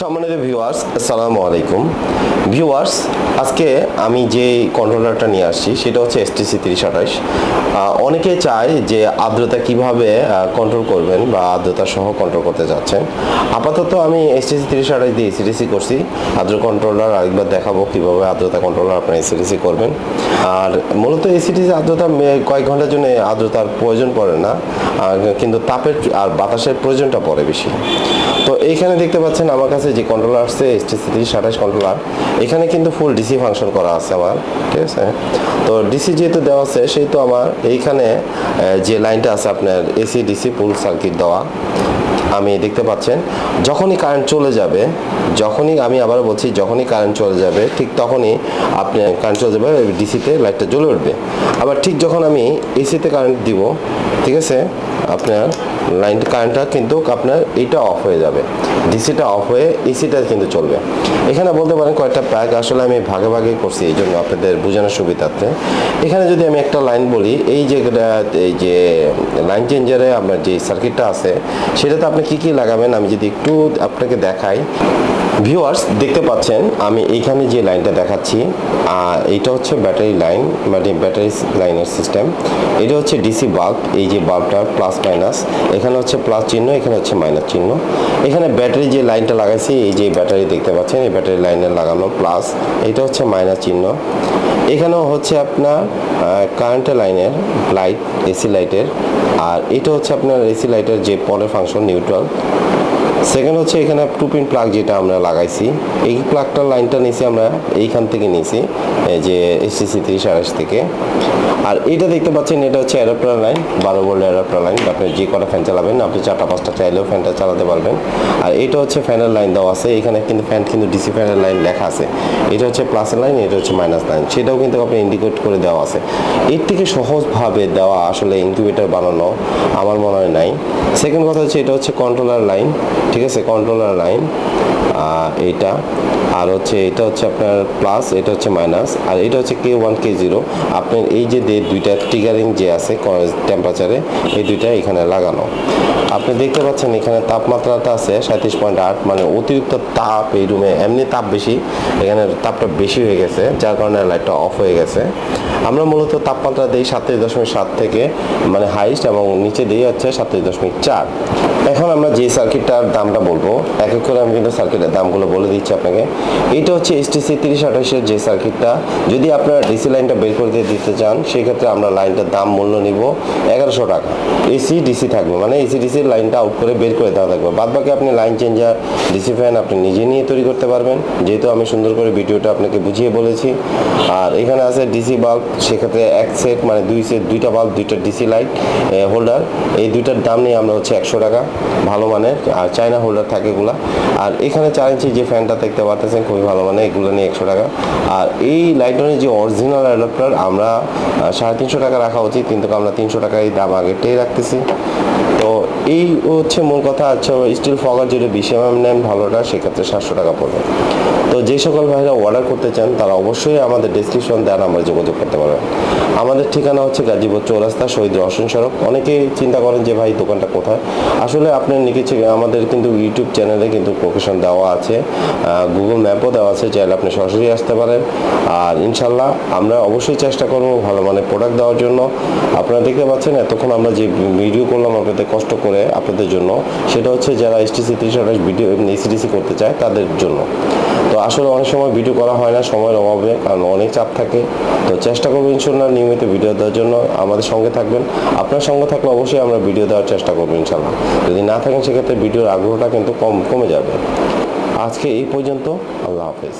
সম্মানিত ভিউয়ার্স আসসালামু আলাইকুম। ভিউয়ার্স আজকে আমি যে কন্ট্রোলারটা নিয়ে আসছি, সেটা হচ্ছে এসটিসি তিরিশ আঠাশ। অনেকে চায় যে আর্দ্রতা কীভাবে কন্ট্রোল করবেন বা আর্দ্রতা সহ কন্ট্রোল করতে যাচ্ছেন। আপাতত আমি এসটিসি তিরিশ আঠাশ দিয়ে এসিডিসি করছি। আর্দ্র কন্ট্রোলার আরেকবার দেখাবো কীভাবে আর্দ্রতা কন্ট্রোলার আপনার এসিডিসি করবেন। আর মূলত এসিডিসি আর্দ্রতা কয়েক ঘণ্টার জন্য আর্দ্রতার প্রয়োজন পড়ে না। কিন্তু তাপের আর বাতাসের প্রয়োজনটা পড়ে বেশি। তো এইখানে দেখতে পাচ্ছেন আমার কাছে যে কন্ট্রোলার আসছে এইচটিসি তিরিশ আঠাশ কন্ট্রোলার এখানে কিন্তু ফুল ডিসি ফাংশন করা আছে আমার, ঠিক আছে? তো ডিসি যেহেতু দেওয়া আছে, সেহেতু আমার এইখানে যে লাইনটা আছে আপনার এসি ডিসি ফুল সার্কিট দেওয়া, আমি দেখতে পাচ্ছেন, যখনই কারেন্ট চলে যাবে, যখনই আমি আবার বলছি, যখনই কারেন্ট চলে যাবে, ঠিক তখনই আপনি কারেন্ট চলে যাবে ডিসিতে লাইটটা জ্বলে উঠবে। আবার ঠিক যখন আমি এসিতে কারেন্ট দিব, ঠিক আছে? আপনার লাইন কারেন্টটা কিন্তু আপনার এটা অফ হয়ে যাবে। ডিসিটা অফ হয়ে এসিটা কিন্তু চলবে। এখানে বলতে পারেন কয়েকটা প্যাক আসলে আমি ভাগে ভাগে করছি, এই জন্য আপনাদের বোঝানোর সুবিধার্থে। এখানে যদি আমি একটা লাইন বলি, এই যে এই যে লাইন চেঞ্জারে আপনার যে সার্কিটটা আছে, সেটাতে আপনি কি কি লাগাবেন? আমি যদি একটু আপনাকে দেখাই। ভিউয়ার্স দেখতে পাচ্ছেন, আমি এইখানে যে লাইনটা দেখাচ্ছি এইটা হচ্ছে ব্যাটারি লাইন মানে ব্যাটারি লাইনের সিস্টেম। এটা হচ্ছে ডিসি বাল্ব, এই যে বাল্বটা প্লাস মাইনাস, এখানে হচ্ছে প্লাস চিহ্ন, এখানে হচ্ছে মাইনাস চিহ্ন। এখানে ব্যাটারি যে লাইনটা লাগাইছি, এই যে ব্যাটারি দেখতে পাচ্ছেন, এই ব্যাটারি লাইনে লাগানো প্লাস, এটা হচ্ছে মাইনাস চিহ্ন। এখানেও হচ্ছে আপনার কারেন্টের লাইনের লাইট এসি লাইটের, আর এটা হচ্ছে আপনার এসি লাইটের যে পরের ফাংশন নিউট্রাল সেকেন্ড হচ্ছে এখানে টু পিন প্লাগ যেটা আমরা লাগাইছি। এই প্লাগটার লাইনটা নিয়েছি আমরা এইখান থেকে নিয়েছি যে এসটিসি তিরিশ আড়াইশ থেকে। আর এটা দেখতে পাচ্ছেন, এটা হচ্ছে অ্যাডাপ্টার লাইন বারো ভোল্ট অ্যাডাপ্টার লাইন আপনি যে কটা ফ্যান চালাবেন, আপনি চারটা, পাঁচটা চাইলেও ফ্যানটা চালাতে পারবেন। আর এটা হচ্ছে ফ্যানের লাইন দেওয়া আছে, এখানে কিন্তু ফ্যান কিন্তু ডিসি ফ্যানের লাইন লেখা আছে। এটা হচ্ছে প্লাসের লাইন এটা হচ্ছে মাইনাস লাইন সেটাও কিন্তু আপনি ইন্ডিকেট করে দেওয়া আছে। এর থেকে সহজভাবে দেওয়া আসলে ইনকিউবেটার বানানো আমার মনে হয় নাই। সেকেন্ড কথা হচ্ছে, এটা হচ্ছে কন্ট্রোলার লাইন ঠিক আছে কন্ট্রোলার লাইন এইটা। আর হচ্ছে, এটা হচ্ছে আপনার প্লাস এটা হচ্ছে মাইনাস আর এটা হচ্ছে কে ওয়ান কে জিরো আপনার এই যে দুইটা টিগারিং যে আছে টেম্পারেচারে এই দুইটা এখানে লাগানো। আপনি দেখতে পাচ্ছেন এখানে তাপমাত্রাটা আছে সাঁত্রিশ পয়েন্ট আট মানে অতিরিক্ত তাপ এই রুমে এমনি তাপ বেশি। এখানে তাপটা বেশি হয়ে গেছে, যার কারণে লাইটটা অফ হয়ে গেছে। আমরা মূলত তাপমাত্রা দিই সাতত্রিশ দশমিক সাত থেকে মানে হাইস্ট এবং নিচে দিই হচ্ছে সাতত্রিশ দশমিক চার। এখন আমরা যে সার্কিটটার দামটা বলব। এক এক করে আমি কিন্তু সার্কিটের দামগুলো বলে দিচ্ছি আপনাকে। এটা হচ্ছে এসটিসি তিরিশ আঠাশের যে সার্কিটটা যদি আপনারা ডিসি লাইনটা বের করে দিয়ে দিতে চান, সেক্ষেত্রে আমরা লাইনটার দাম মূল্য নিব এগারোশো টাকা। এসি ডিসি থাকবে। মানে এসি ডিসির লাইনটা আউট করে বের করে দেওয়া থাকবে। বাদ বাকি আপনি লাইন চেঞ্জার ডিসি ফ্যান আপনি নিজে নিয়ে তৈরি করতে পারবেন। যেহেতু আমি সুন্দর করে ভিডিওটা আপনাকে বুঝিয়ে বলেছি। আর এখানে আছে ডিসি বাল্ব সেক্ষেত্রে এক সেট মানে দুই সেট দুইটা বাল্ব দুইটা ডিসি লাইট হোল্ডার এই দুইটার দাম নিয়ে আমরা হচ্ছে একশো টাকা। ভালো মানের, আর চায়না হোল্ডার থাকে এগুলা। আর এখানে চার ইঞ্চি যে ফ্যানটা দেখতে পাচ্ছেন খুবই ভালো মানে এগুলো নিয়ে একশো টাকা। আর এই লাইটনের যে অরিজিনাল অ্যাডাপ্টার আমরা সাড়ে তিনশো টাকা রাখা উচিত, কিন্তু আমরা তিনশো টাকা এই দাম আগেরটাই রাখতেছি। তো এই হচ্ছে মূল কথা আচ্ছা স্টিল ফগার যেটা বিশ এম নেন ভালোটা, সেক্ষেত্রে সাতশো টাকা পড়বে। তো যে সকল ভাইরা অর্ডার করতে চান, তারা অবশ্যই আমাদের ডিসক্রিপশন দেওয়ার নাম্বার যোগাযোগ করতে পারবেন। আমাদের ঠিকানা হচ্ছে গাজীপুর চৌরাস্তা শহীদ রসন সড়ক। অনেকেই চিন্তা করেন যে, ভাই, দোকানটা কোথায়? আসলে আপনার নিচে আমাদের কিন্তু ইউটিউব চ্যানেলে কিন্তু লোকেশন দেওয়া আছে। গুগল ম্যাপও দেওয়া আছে, চাইলে আপনি সরাসরি আসতে পারেন। আর ইনশাল্লাহ আমরা অবশ্যই চেষ্টা করব ভালো মানের প্রোডাক্ট দেওয়ার জন্য। আপনারা দেখতে পাচ্ছেন, এতক্ষণ আমরা যে ভিডিও করলাম আপনাদের কষ্ট করে আপনাদের জন্য, সেটা হচ্ছে যারা এসটিসি ত্রিশ আঠাশ ভিডিও এসিডিসি করতে চায়, তাদের জন্য। তো আসলে অনেক সময় ভিডিও করা হয় না, সময়ের অভাবে, কারণ অনেক চাপ থাকে। তো চেষ্টা করব ইনশাল্লাহ নিয়মিত ভিডিও দেওয়ার জন্য। আমাদের সঙ্গে থাকবেন। আপনার সঙ্গে থাকলে অবশ্যই আমরা ভিডিও দেওয়ার চেষ্টা করব ইনশাল্লাহ যদি না থাকেন, সেক্ষেত্রে ভিডিওর আগ্রহটা কিন্তু কম কমে যাবে। আজকে এই পর্যন্ত আল্লাহ হাফেজ।